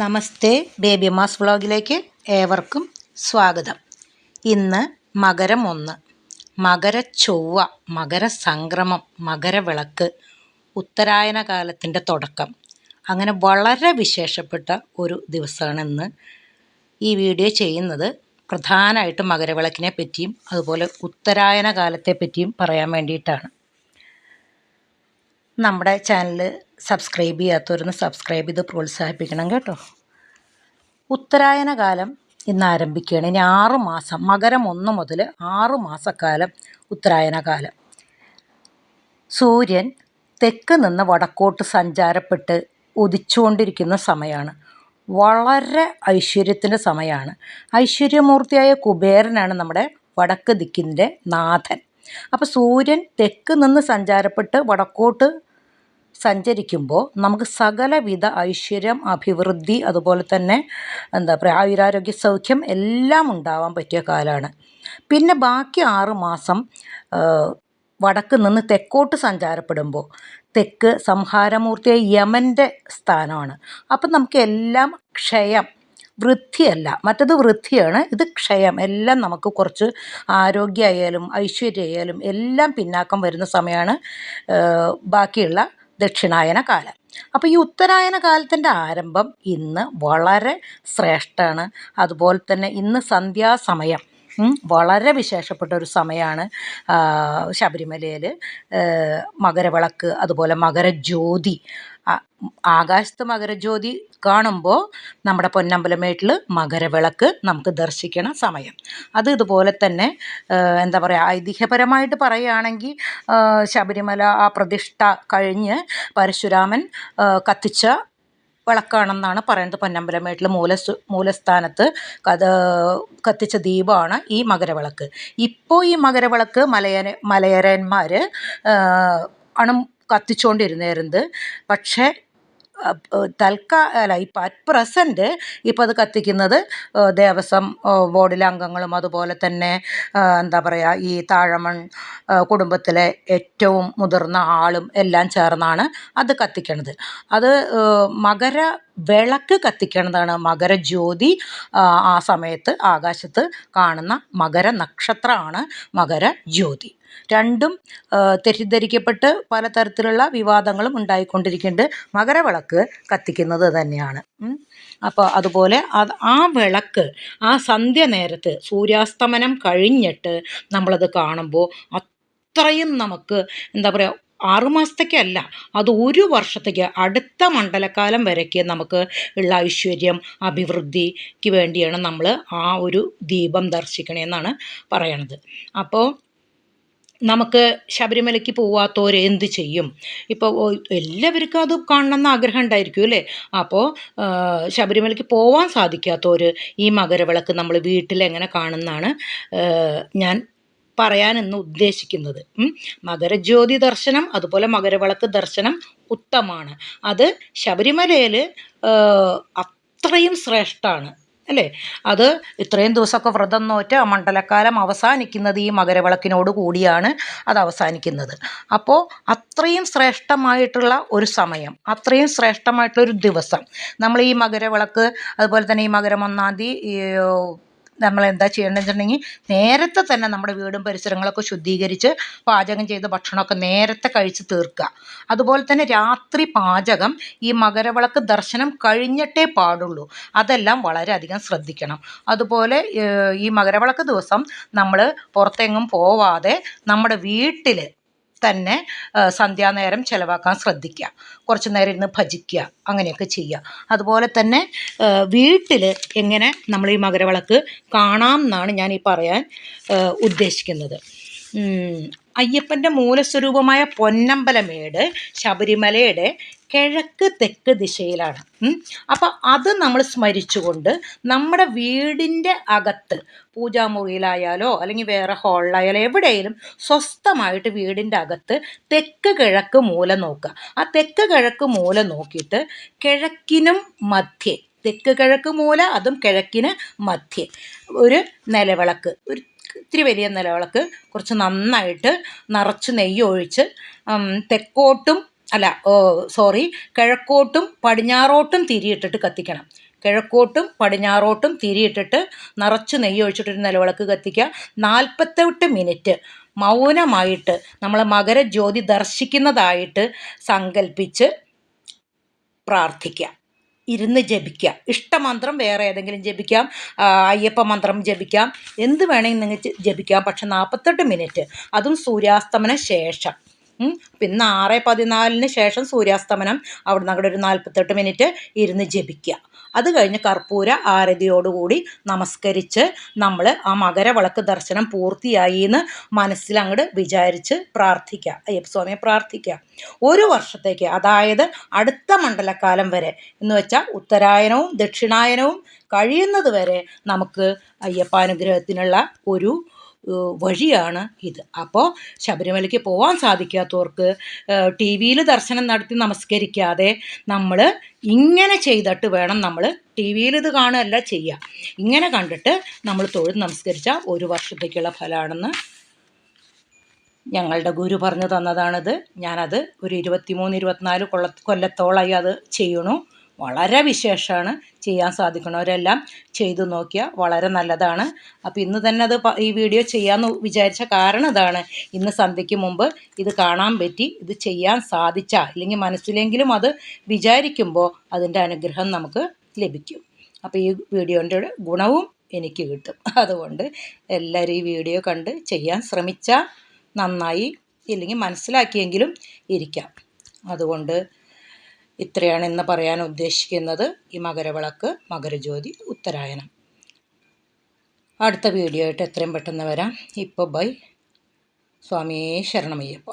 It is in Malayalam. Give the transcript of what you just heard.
നമസ്തേ ബേബി മാസ് വ്ളോഗിലേക്ക് ഏവർക്കും സ്വാഗതം. ഇന്ന് മകരം ഒന്ന് മകര ചൊവ്വ മകരസംക്രമം മകരവിളക്ക് ഉത്തരായന കാലത്തിന്റെ തുടക്കം. അങ്ങനെ വളരെ വിശേഷപ്പെട്ട ഒരു ദിവസമാണ് ഇന്ന്. ഈ വീഡിയോ ചെയ്യുന്നത് പ്രധാനമായിട്ടും മകരവിളക്കിനെ പറ്റിയും അതുപോലെ ഉത്തരായന കാലത്തെ പറ്റിയും പറയാൻ വേണ്ടിയിട്ടാണ്. നമ്മുടെ ചാനൽ സബ്സ്ക്രൈബ് ചെയ്യാത്തവരൊന്ന് സബ്സ്ക്രൈബ് ചെയ്ത് പ്രോത്സാഹിപ്പിക്കണം കേട്ടോ. ഉത്തരായന കാലം ഇന്ന് ആരംഭിക്കുകയാണ്. ഇനി ആറ് മാസം മകരം ഒന്ന് മുതൽ ആറ് മാസക്കാലം ഉത്തരായന കാലം. സൂര്യൻ തെക്ക് നിന്ന് വടക്കോട്ട് സഞ്ചാരപ്പെട്ട് ഉദിച്ചുകൊണ്ടിരിക്കുന്ന സമയമാണ്. വളരെ ഐശ്വര്യത്തിന്റെ സമയമാണ്. ഐശ്വര്യമൂർത്തിയായ കുബേരനാണ് നമ്മുടെ വടക്ക് ദിക്കിന്റെ നാഥൻ. അപ്പോൾ സൂര്യൻ തെക്ക് നിന്ന് സഞ്ചാരപ്പെട്ട് വടക്കോട്ട് സഞ്ചരിക്കുമ്പോൾ നമുക്ക് സകലവിധ ഐശ്വര്യം അഭിവൃദ്ധി അതുപോലെ തന്നെ എന്താ പറയുക ആയുരാരോഗ്യ സൗഖ്യം എല്ലാം ഉണ്ടാവാൻ പറ്റിയ കാലമാണ് പിന്നെ ബാക്കി ആറ് മാസം വടക്ക് നിന്ന് തെക്കോട്ട് സഞ്ചാരപ്പെടുമ്പോൾ തെക്ക് സംഹാരമൂർത്തിയായ യമന്റെ സ്ഥാനമാണ്. അപ്പം നമുക്ക് എല്ലാം ക്ഷയം വൃദ്ധിയല്ല. മറ്റത് വൃദ്ധിയാണ് ഇത് ക്ഷയം. എല്ലാം നമുക്ക് കുറച്ച് ആരോഗ്യമായാലും ഐശ്വര്യമായാലും എല്ലാം പിന്നാക്കം വരുന്ന സമയമാണ് ബാക്കിയുള്ള ദക്ഷിണായന കാലം അപ്പോൾ ഈ ഉത്തരായന കാലത്തിന്റെ ആരംഭം ഇന്ന് വളരെ ശ്രേഷ്ഠമാണ് അതുപോലെ തന്നെ ഇന്ന് സന്ധ്യാസമയം വളരെ വിശേഷപ്പെട്ട ഒരു സമയമാണ് ശബരിമലയിൽ മകരവിളക്ക് അതുപോലെ മകരജ്യോതി ആകാശത്ത് മകരജ്യോതി കാണുമ്പോൾ നമ്മുടെ പൊന്നമ്പലമേട്ടിൽ മകരവിളക്ക് നമുക്ക് ദർശിക്കണ സമയം. അത് ഇതുപോലെ തന്നെ എന്താ പറയുക ഐതിഹ്യപരമായിട്ട് പറയുകയാണെങ്കിൽ ശബരിമല ആ പ്രതിഷ്ഠ കഴിഞ്ഞ് പരശുരാമൻ കത്തിച്ച വിളക്കാണെന്നാണ് പറയുന്നത് പൊന്നമ്പലമേട്ടിൽ മൂല മൂലസ്ഥാനത്ത് കഥ കത്തിച്ച ദീപമാണ് ഈ മകരവിളക്ക്. ഇപ്പോൾ ഈ മകരവിളക്ക് മലയര മലയരന്മാർ ആണ് കത്തിച്ചുകൊണ്ടിരുന്നത് പക്ഷേ തൽക്കാല ഇപ്പം അറ്റ് പ്രസന്റ് ഇപ്പോൾ അത് കത്തിക്കുന്നത് ദേവസ്വം ബോർഡിലെ അംഗങ്ങളും അതുപോലെ തന്നെ എന്താ പറയുക ഈ താഴമൺ കുടുംബത്തിലെ ഏറ്റവും മുതിർന്ന ആളും എല്ലാം ചേർന്നാണ് അത് കത്തിക്കണത്. അത് മകര വിളക്ക് കത്തിക്കുന്നതാണ് മകരജ്യോതി. ആ സമയത്ത് ആകാശത്ത് കാണുന്ന മകര നക്ഷത്രമാണ് മകരജ്യോതി. രണ്ടും തെറ്റിദ്ധരിക്കപ്പെട്ട് പലതരത്തിലുള്ള വിവാദങ്ങളും ഉണ്ടായിക്കൊണ്ടിരിക്കുന്നുണ്ട്. മകരവിളക്ക് കത്തിക്കുന്നത് തന്നെയാണ്. അപ്പോൾ അതുപോലെ അത് ആ വിളക്ക് ആ സന്ധ്യ നേരത്ത് സൂര്യാസ്തമനം കഴിഞ്ഞിട്ട് നമ്മളത് കാണുമ്പോൾ അത്രയും നമുക്ക് എന്താ പറയുക ആറുമാസത്തേക്കല്ല അത് ഒരു വർഷത്തേക്ക് അടുത്ത മണ്ഡലകാലം വരയ്ക്ക് നമുക്ക് ഉള്ള ഐശ്വര്യം അഭിവൃദ്ധിക്ക് വേണ്ടിയാണ് നമ്മൾ ആ ഒരു ദീപം ദർശിക്കണമെന്നാണ് പറയണത്. അപ്പോൾ നമുക്ക് ശബരിമലയ്ക്ക് പോവാത്തവർ എന്ത് ചെയ്യും? ഇപ്പോൾ എല്ലാവർക്കും അത് കാണണമെന്ന് ആഗ്രഹം ഉണ്ടായിരിക്കും അല്ലേ അപ്പോൾ ശബരിമലയ്ക്ക് പോവാൻ സാധിക്കാത്തവർ ഈ മകരവിളക്ക് നമ്മൾ വീട്ടിൽ എങ്ങനെ കാണുന്നതാണ് ഞാൻ പറയാനെന്ന് ഉദ്ദേശിക്കുന്നത്. മകരജ്യോതി ദർശനം അതുപോലെ മകരവിളക്ക് ദർശനം ഉത്തമാണ്. അത് ശബരിമലയിൽ അത്രയും ശ്രേഷ്ഠമാണ് അല്ലേ? അത് ഇത്രയും ദിവസമൊക്കെ വ്രതം നോറ്റ് മണ്ഡലക്കാലം അവസാനിക്കുന്നത് ഈ മകരവിളക്കിനോട് കൂടിയാണ് അത് അവസാനിക്കുന്നത്. അപ്പോൾ അത്രയും ശ്രേഷ്ഠമായിട്ടുള്ള ഒരു സമയം അത്രയും ശ്രേഷ്ഠമായിട്ടുള്ളൊരു ദിവസം. നമ്മൾ ഈ മകരവിളക്ക് അതുപോലെ തന്നെ ഈ മകരം ഒന്നാം തീയതി നമ്മൾ എന്താ ചെയ്യേണ്ടതെന്ന് വെച്ചിട്ടുണ്ടെങ്കിൽ നേരത്തെ തന്നെ നമ്മുടെ വീടും പരിസരങ്ങളൊക്കെ ശുദ്ധീകരിച്ച് പാചകം ചെയ്ത ഭക്ഷണമൊക്കെ നേരത്തെ കഴിച്ച് തീർക്കുക. അതുപോലെ തന്നെ രാത്രി പാചകം ഈ മകരവിളക്ക് ദർശനം കഴിഞ്ഞിട്ടേ പാടുള്ളൂ. അതെല്ലാം വളരെയധികം ശ്രദ്ധിക്കണം. അതുപോലെ ഈ മകരവിളക്ക് ദിവസം നമ്മൾ പുറത്തെങ്ങും പോവാതെ നമ്മുടെ വീട്ടിൽ തന്നെ സന്ധ്യാനേരം ചിലവാക്കാൻ ശ്രദ്ധിക്കുക കുറച്ച് നേരം ഇരുന്ന് ഭജിക്കുക അങ്ങനെയൊക്കെ ചെയ്യുക അതുപോലെ തന്നെ വീട്ടിൽ എങ്ങനെ നമ്മൾ ഈ മകരവിളക്ക് കാണാം എന്നാണ് ഞാൻ ഈ പറയാൻ ഉദ്ദേശിക്കുന്നത്. അയ്യപ്പന്റെ മൂലസ്വരൂപമായ പൊന്നമ്പലമേട് ശബരിമലയുടെ കിഴക്ക് തെക്ക് ദിശയിലാണ്. അപ്പോൾ അത് നമ്മൾ സ്മരിച്ചുകൊണ്ട് നമ്മുടെ വീടിന്റെ അകത്ത് പൂജാമുറിയിലായാലോ അല്ലെങ്കിൽ വേറെ ഹാളിലായാലോ എവിടെയെങ്കിലും സ്വസ്ഥമായിട്ട് വീടിന്റെ അകത്ത് തെക്ക് കിഴക്ക് മൂല നോക്കുക. ആ തെക്ക് കിഴക്ക് മൂല നോക്കിയിട്ട് കിഴക്കിനും മധ്യേ തെക്ക് കിഴക്ക് മൂല അതും കിഴക്കിന് മധ്യേ ഒരു നിലവിളക്ക് ഒരു ഇത്തിരി വലിയ നിലവിളക്ക് കുറച്ച് നന്നായിട്ട് നിറച്ച് നെയ്യ് ഒഴിച്ച് തെക്കോട്ടും അല്ല സോറി കിഴക്കോട്ടും പടിഞ്ഞാറോട്ടും തിരിയിട്ടിട്ട് കത്തിക്കണം. കിഴക്കോട്ടും പടിഞ്ഞാറോട്ടും തിരിയിട്ടിട്ട് നിറച്ച് നെയ്യ് ഒഴിച്ചിട്ടൊരു നിലവിളക്ക് കത്തിക്കുക. നാൽപ്പത്തെട്ട് മിനിറ്റ് മൗനമായിട്ട് നമ്മൾ മകരജ്യോതി ദർശിക്കുന്നതായിട്ട് സങ്കല്പിച്ച് പ്രാർത്ഥിക്കുക. ഇരുന്ന് ജപിക്കുക ഇഷ്ടമന്ത്രം വേറെ ഏതെങ്കിലും ജപിക്കാം. അയ്യപ്പ മന്ത്രം ജപിക്കാം. എന്ത് വേണമെങ്കിലും നിങ്ങൾക്ക് ജപിക്കാം. പക്ഷെ നാൽപ്പത്തെട്ട് മിനിറ്റ്. അതും സൂര്യാസ്തമന ശേഷം. പിന്നെ ആറ് പതിനാലിന് ശേഷം സൂര്യാസ്തമനം. അവിടെ നിന്ന് ഒരു നാൽപ്പത്തെട്ട് മിനിറ്റ് ഇരുന്ന് ജപിക്കുക അത് കഴിഞ്ഞ് കർപ്പൂര ആരതിയോടുകൂടി നമസ്കരിച്ച് നമ്മൾ ആ മകരവിളക്ക് ദർശനം പൂർത്തിയായി എന്ന് മനസ്സിൽ അങ്ങോട്ട് വിചാരിച്ച് പ്രാർത്ഥിക്കുക അയ്യപ്പസ്വാമിയെ പ്രാർത്ഥിക്കുക ഒരു വർഷത്തേക്ക് അതായത് അടുത്ത മണ്ഡലക്കാലം വരെ എന്ന് വെച്ചാൽ ഉത്തരായനവും ദക്ഷിണായനവും കഴിയുന്നത് വരെ നമുക്ക് അയ്യപ്പാനുഗ്രഹത്തിനുള്ള ഒരു വഴിയാണ് ഇത്. അപ്പോൾ ശബരിമലയ്ക്ക് പോകാൻ സാധിക്കാത്തവർക്ക് ടി വിയിൽ ദർശനം നടത്തി നമസ്കരിക്കാതെ നമ്മൾ ഇങ്ങനെ ചെയ്തിട്ട് വേണം നമ്മൾ ടി വിയിൽ ഇത് കാണുകയല്ല ചെയ്യുക ഇങ്ങനെ കണ്ടിട്ട് നമ്മൾ തൊഴുത് നമസ്കരിച്ചാൽ ഒരു വർഷത്തേക്കുള്ള ഫലമാണെന്ന് ഞങ്ങളുടെ ഗുരു പറഞ്ഞു തന്നതാണിത്. ഞാനത് ഒരു ഇരുപത്തിമൂന്ന് ഇരുപത്തിനാല് കൊള്ള കൊല്ലത്തോളമായി അത് ചെയ്യണു. വളരെ വിശേഷമാണ് ചെയ്യാൻ സാധിക്കണവരെല്ലാം ചെയ്തു നോക്കിയാൽ വളരെ നല്ലതാണ്. അപ്പോൾ ഇന്ന് തന്നെ അത് ഈ വീഡിയോ ചെയ്യാമെന്ന് വിചാരിച്ച കാരണം ഇതാണ്. ഇന്ന് സന്ധ്യയ്ക്ക് മുമ്പ് ഇത് കാണാൻ പറ്റി ഇത് ചെയ്യാൻ സാധിച്ച അല്ലെങ്കിൽ മനസ്സിലെങ്കിലും അത് വിചാരിക്കുമ്പോൾ അതിന്റെ അനുഗ്രഹം നമുക്ക് ലഭിക്കും. അപ്പോൾ ഈ വീഡിയോന്റെ ഗുണവും എനിക്ക് കിട്ടും. അതുകൊണ്ട് എല്ലാവരും ഈ വീഡിയോ കണ്ട് ചെയ്യാൻ ശ്രമിച്ചാൽ നന്നായി ഇല്ലെങ്കിൽ മനസ്സിലാക്കിയെങ്കിലും ഇരിക്കാം. അതുകൊണ്ട് ഇത്രയാണ് ഇന്ന് പറയാൻ ഉദ്ദേശിക്കുന്നത്. ഈ മകരവിളക്ക് മകരജ്യോതി ഉത്തരായനം അടുത്ത വീഡിയോ ആയിട്ട് എത്രയും പെട്ടെന്ന് വരാം. ഇപ്പോൾ ബൈ. സ്വാമിയേ ശരണമയ്യപ്പ.